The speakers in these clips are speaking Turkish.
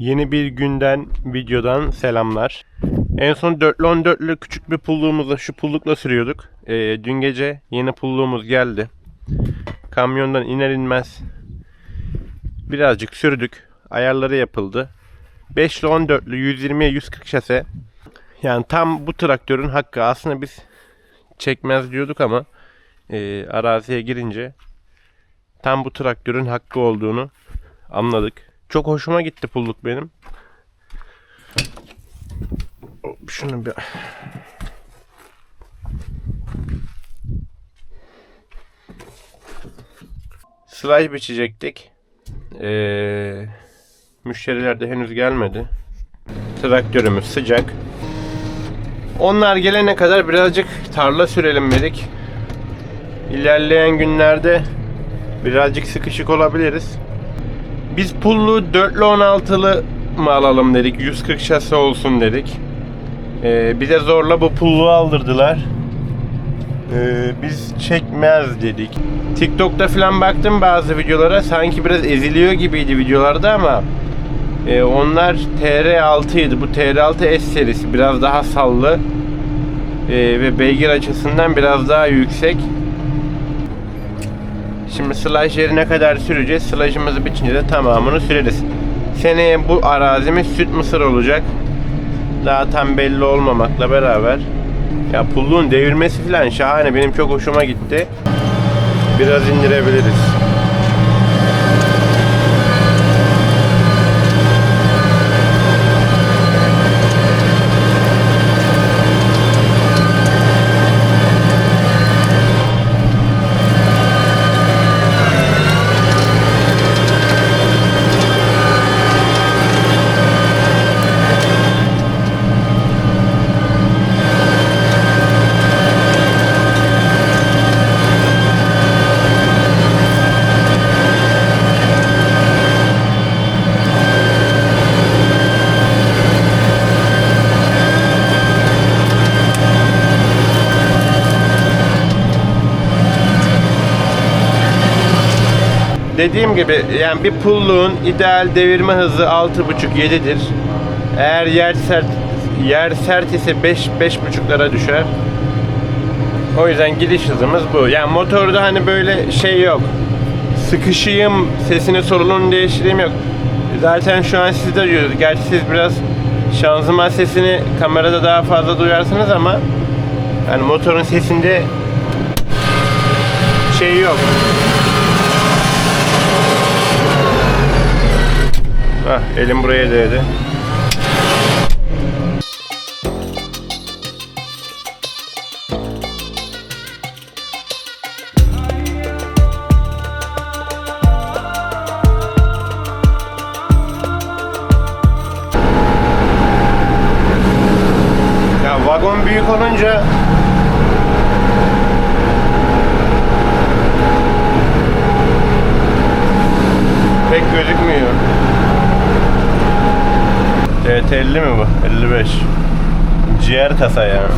Yeni bir günden, videodan selamlar. En son dörtlü 14'lü küçük bir pulluğumuzla şu pullukla sürüyorduk. Ee, dün gece yeni pulluğumuz geldi. Kamyondan iner inmez birazcık sürdük. Ayarları yapıldı. 5'li 14'lü 120'ye 140 şase. Yani tam bu traktörün hakkı. Aslında biz çekmez diyorduk ama e, araziye girince tam bu traktörün hakkı olduğunu anladık. Çok hoşuma gitti pulluk benim. Şunu bir Slide biçecektik. Ee, müşteriler de henüz gelmedi. Traktörümüz sıcak. Onlar gelene kadar birazcık tarla sürelim dedik. İlerleyen günlerde birazcık sıkışık olabiliriz. Biz pullu 4'lü 16'lı mı alalım dedik. 140 şase olsun dedik. Ee, bize zorla bu pulluğu aldırdılar. Ee, biz çekmez dedik. TikTok'ta falan baktım bazı videolara. Sanki biraz eziliyor gibiydi videolarda ama e, onlar TR6 bu TR6 S serisi biraz daha sallı e, ve beygir açısından biraz daha yüksek. Şimdi sılaj yerine kadar süreceğiz. Sılajımızı bitince de tamamını süreriz. Seneye bu arazimiz süt mısır olacak. Daha tam belli olmamakla beraber. Ya pulluğun devirmesi falan şahane. Benim çok hoşuma gitti. Biraz indirebiliriz. Dediğim gibi yani bir pulluğun ideal devirme hızı 6.5-7'dir. Eğer yer sert yer sert ise 5 5.5'lara düşer. O yüzden gidiş hızımız bu. Yani motorda hani böyle şey yok. Sıkışayım, sesini sorunun değiştireyim yok. Zaten şu an siz de duyuyorsunuz. Gerçi siz biraz şanzıman sesini kamerada daha fazla duyarsınız ama yani motorun sesinde şey yok. Hah, elim buraya değdi. 50 mi bu? 55. Ciğer kasa yani.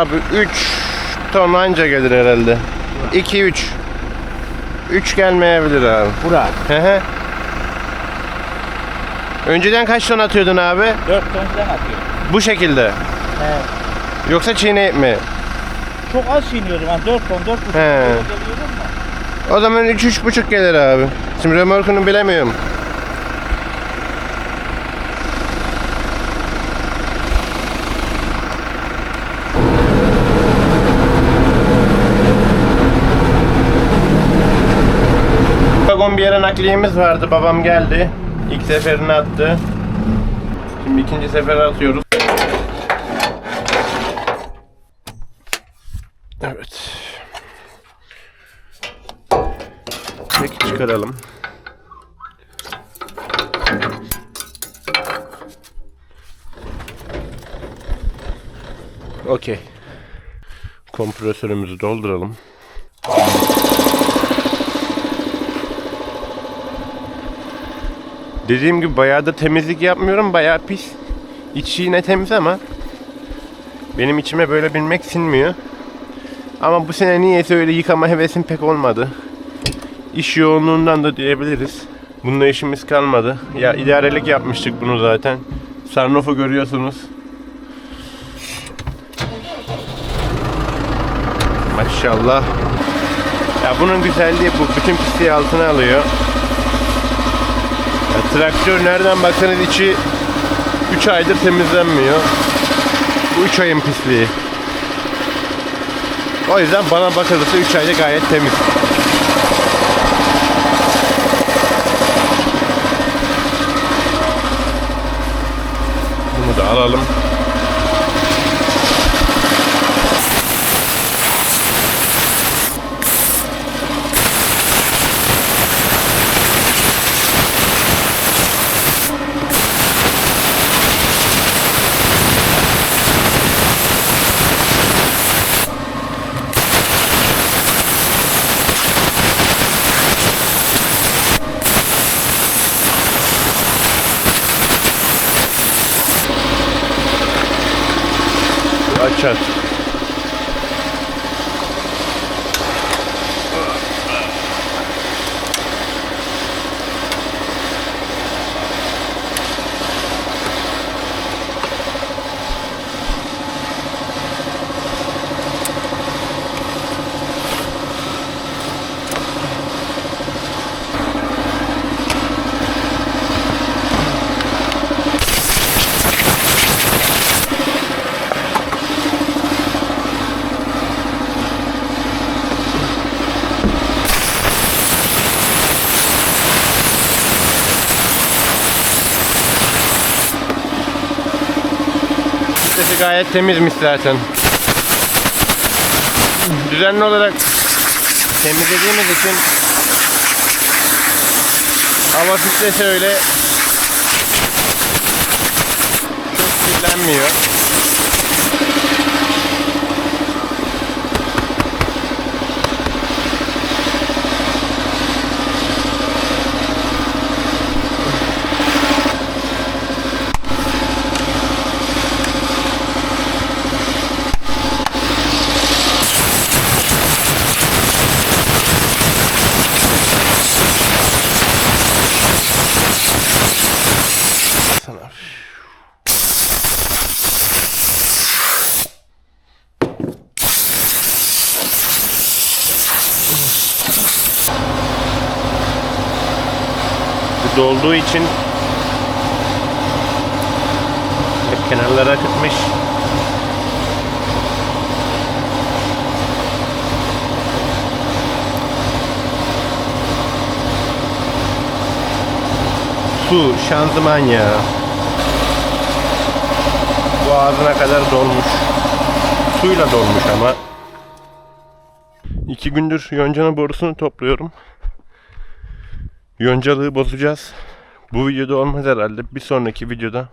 Abi 3 ton anca gelir herhalde. 2 3. 3 gelmeyebilir abi. Bura. Hı hı. Önceden kaç ton atıyordun abi? 4 ton falan atıyor. Bu şekilde. He. Yoksa çiğneyip mi? Çok az çiğniyordum ben 4 ton 4 ton. He. Geliyordum da. O zaman 3 üç, buçuk gelir abi. Şimdi remorkunu bilemiyorum. Nakliyemiz vardı. Babam geldi. İlk seferini attı. Şimdi ikinci sefere atıyoruz. Evet. Peki çıkaralım. Okey. Kompresörümüzü dolduralım. Dediğim gibi bayağı da temizlik yapmıyorum. Bayağı pis. İçi yine temiz ama benim içime böyle binmek sinmiyor. Ama bu sene niyeyse öyle yıkama hevesim pek olmadı. İş yoğunluğundan da diyebiliriz. Bununla işimiz kalmadı. Ya idarelik yapmıştık bunu zaten. Sarnof'u görüyorsunuz. Maşallah. Ya bunun güzelliği bu. Bütün pisliği altına alıyor. Traktör nereden baksanız içi 3 aydır temizlenmiyor. Bu 3 ayın pisliği. O yüzden bana bakılırsa 3 ayda gayet temiz. Bunu da alalım. Gayet temizmiş zaten. Düzenli olarak temizlediğimiz için hava filtresi öyle çok kirlenmiyor. Bu dolduğu için hep kenarlara akıtmış. Su, şanzıman ya. Bu ağzına kadar dolmuş. Suyla dolmuş ama. İki gündür yoncanın borusunu topluyorum. Yoncalığı bozacağız. Bu videoda olmaz herhalde. Bir sonraki videoda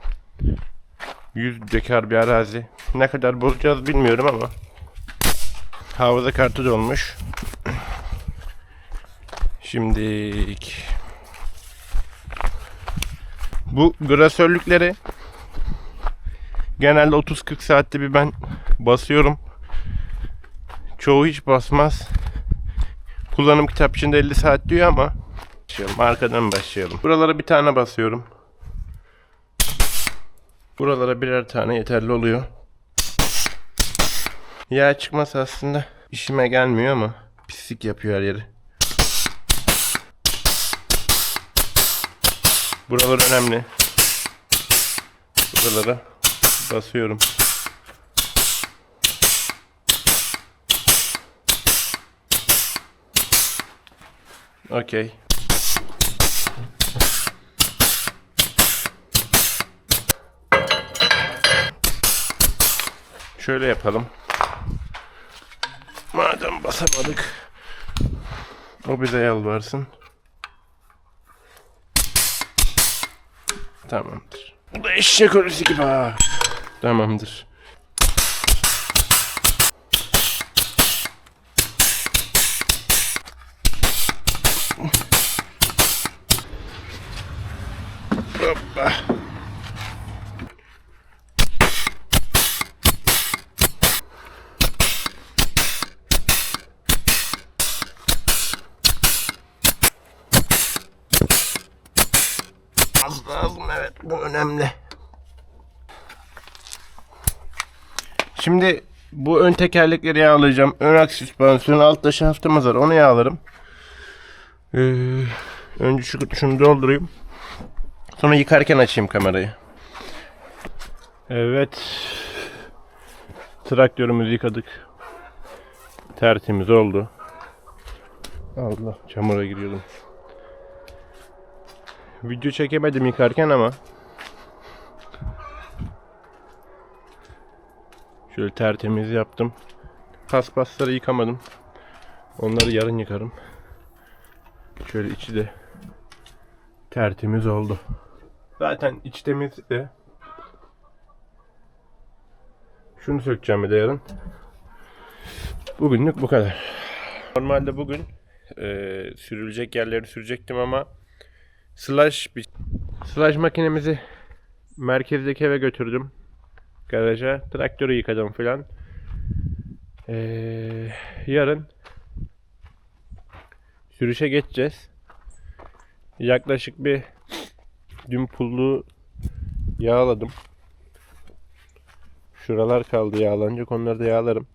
100 dekar bir arazi. Ne kadar bozacağız bilmiyorum ama hafıza kartı dolmuş. Şimdilik bu grasörlükleri genelde 30-40 saatte bir ben basıyorum. Çoğu hiç basmaz. Kullanım kitap içinde 50 saat diyor ama başlayalım. Arkadan başlayalım. Buralara bir tane basıyorum. Buralara birer tane yeterli oluyor. Yağ çıkması aslında işime gelmiyor ama pislik yapıyor her yeri. Buralar önemli. Buralara basıyorum. Okey. Şöyle yapalım. Madem basamadık. O bize yalvarsın. Tamamdır. Bu da eşek ölüsü gibi ha. Tamamdır. Az lazım evet bu önemli. Şimdi bu ön tekerlekleri yağlayacağım. Ön aks süspansiyon altta şaftımız var onu yağlarım. Ee, önce şu, şunu doldurayım. Sonra yıkarken açayım kamerayı. Evet. Traktörümüzü yıkadık. Tertemiz oldu. Allah çamura giriyordum. Video çekemedim yıkarken ama Şöyle tertemiz yaptım. Paspasları yıkamadım. Onları yarın yıkarım. Şöyle içi de tertemiz oldu. Zaten iç temiz de şunu sökeceğim bir de yarın. Bugünlük bu kadar. Normalde bugün eee, sürülecek yerleri sürecektim ama slash slash makinemizi merkezdeki eve götürdüm. Garaja traktörü yıkadım filan. Eee, yarın sürüşe geçeceğiz. Yaklaşık bir dün pullu yağladım. Şuralar kaldı yağlanacak onları da yağlarım.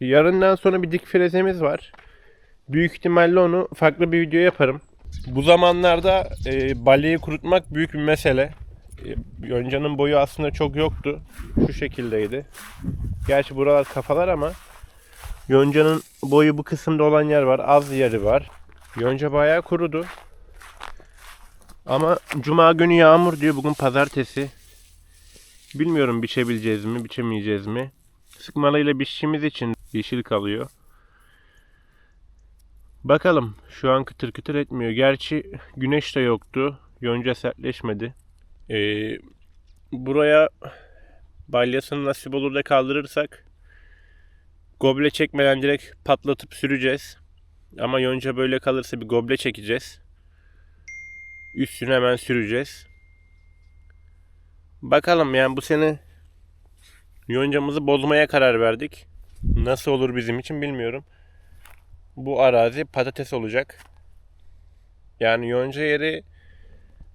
Yarından sonra bir dik frezemiz var. Büyük ihtimalle onu farklı bir video yaparım. Bu zamanlarda e, balyayı kurutmak büyük bir mesele. E, yoncanın boyu aslında çok yoktu. Şu şekildeydi. Gerçi buralar kafalar ama yoncanın boyu bu kısımda olan yer var. Az yeri var. Yonca bayağı kurudu. Ama cuma günü yağmur diyor. Bugün pazartesi. Bilmiyorum biçebileceğiz mi, biçemeyeceğiz mi. Sıkmalıyla biçtiğimiz için yeşil kalıyor. Bakalım. Şu an kıtır kıtır etmiyor. Gerçi güneş de yoktu. Yonca sertleşmedi. Ee, buraya balyasını nasip olur da kaldırırsak goble çekmeden direkt patlatıp süreceğiz. Ama yonca böyle kalırsa bir goble çekeceğiz. Üstüne hemen süreceğiz. Bakalım yani bu sene yoncamızı bozmaya karar verdik. Nasıl olur bizim için bilmiyorum. Bu arazi patates olacak. Yani yonca yeri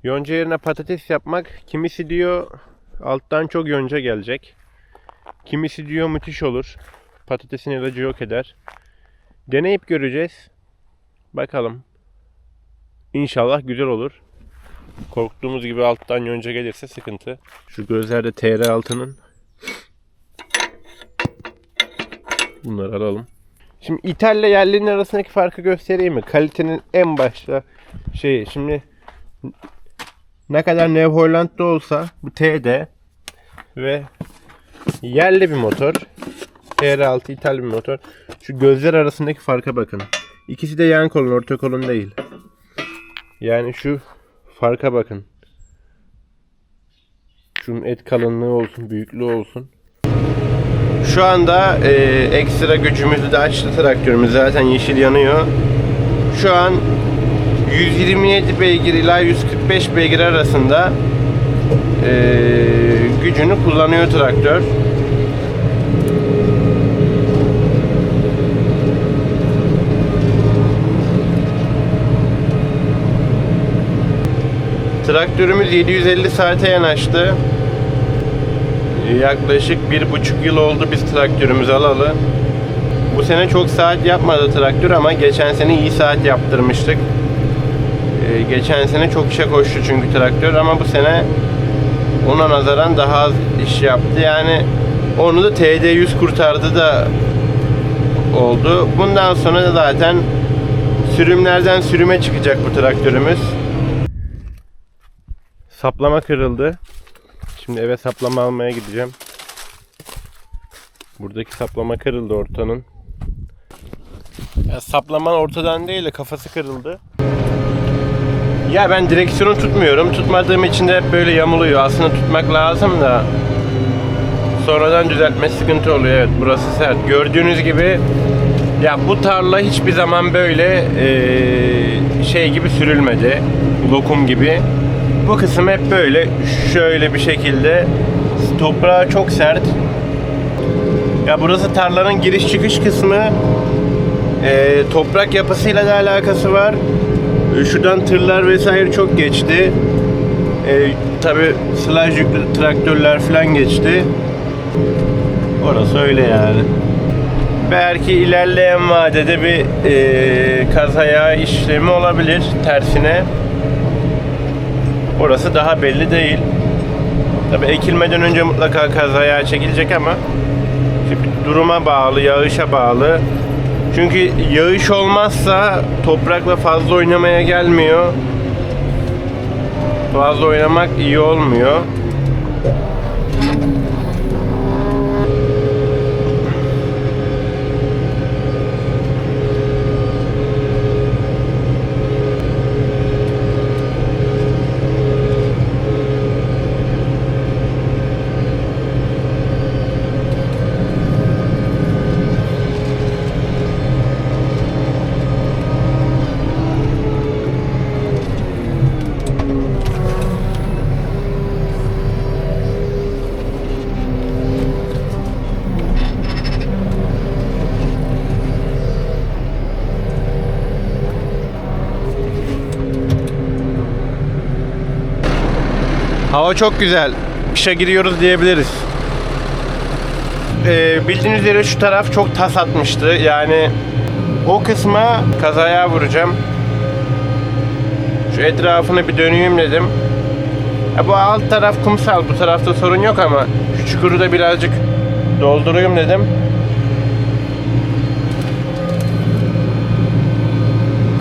yonca yerine patates yapmak kimisi diyor alttan çok yonca gelecek. Kimisi diyor müthiş olur. Patatesin ilacı yok eder. Deneyip göreceğiz. Bakalım. İnşallah güzel olur. Korktuğumuz gibi alttan yonca gelirse sıkıntı. Şu gözlerde TR6'nın Bunları alalım. Şimdi İthal ile yerlinin arasındaki farkı göstereyim mi? Kalitenin en başta şey şimdi ne kadar New Holland'da olsa bu TD ve yerli bir motor. TR6 İthal bir motor. Şu gözler arasındaki farka bakın. İkisi de yan kolun orta kolun değil. Yani şu farka bakın. Şunun et kalınlığı olsun, büyüklüğü olsun. Şu anda e, ekstra gücümüzü de açtı traktörümüz. Zaten yeşil yanıyor. Şu an 127 beygir ila 145 beygir arasında e, gücünü kullanıyor traktör. Traktörümüz 750 saate yanaştı. Yaklaşık bir buçuk yıl oldu biz traktörümüzü alalı. Bu sene çok saat yapmadı traktör ama geçen sene iyi saat yaptırmıştık. Ee, geçen sene çok işe koştu çünkü traktör ama bu sene ona nazaran daha az iş yaptı. Yani onu da TD100 kurtardı da oldu. Bundan sonra da zaten sürümlerden sürüme çıkacak bu traktörümüz. Saplama kırıldı. Şimdi eve saplama almaya gideceğim. Buradaki saplama kırıldı ortanın. Ya saplaman ortadan değil de kafası kırıldı. Ya ben direksiyonu tutmuyorum. Tutmadığım için de hep böyle yamuluyor. Aslında tutmak lazım da sonradan düzeltme sıkıntı oluyor. Evet burası sert. Gördüğünüz gibi ya bu tarla hiçbir zaman böyle eee, şey gibi sürülmedi. Lokum gibi. Bu kısım hep böyle şöyle bir şekilde toprağı çok sert. Ya burası tarlanın giriş çıkış kısmı. Eee, toprak yapısıyla da alakası var. E, Şuradan tırlar vesaire çok geçti. E, Tabi sılaj yüklü traktörler falan geçti. Orası öyle yani. Belki ilerleyen vadede bir e, kazaya işlemi olabilir tersine. Orası daha belli değil. Tabi ekilmeden önce mutlaka kazaya çekilecek ama şimdi duruma bağlı, yağışa bağlı. Çünkü yağış olmazsa toprakla fazla oynamaya gelmiyor. Fazla oynamak iyi olmuyor. Hava çok güzel. Kışa giriyoruz diyebiliriz. Ee, bildiğiniz üzere şu taraf çok tas atmıştı. Yani o kısma kazaya vuracağım. Şu etrafını bir döneyim dedim. Ya bu alt taraf kumsal. Bu tarafta sorun yok ama şu çukuru da birazcık doldurayım dedim.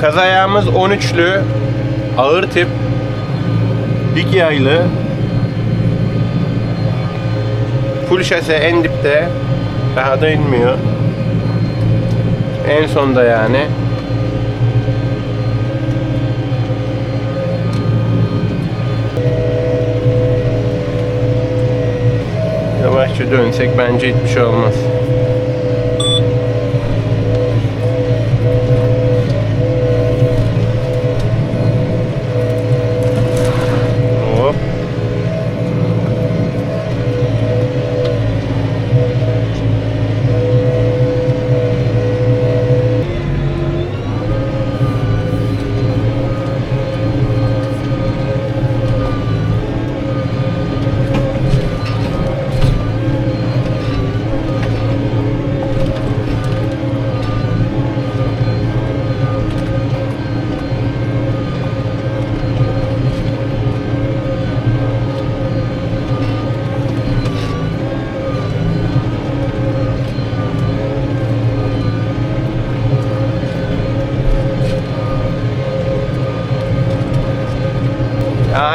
Kazayağımız 13'lü. Ağır tip. Dik yaylı. Full şase en dipte. Daha da inmiyor. En sonda yani. Yavaşça dönsek bence hiçbir şey olmaz.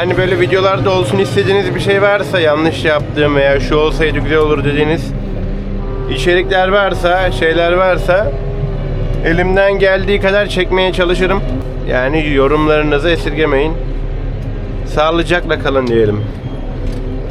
Ya hani böyle videolarda olsun istediğiniz bir şey varsa yanlış yaptığım veya şu olsaydı güzel olur dediğiniz içerikler varsa, şeyler varsa elimden geldiği kadar çekmeye çalışırım. Yani yorumlarınızı esirgemeyin. Sağlıcakla kalın diyelim.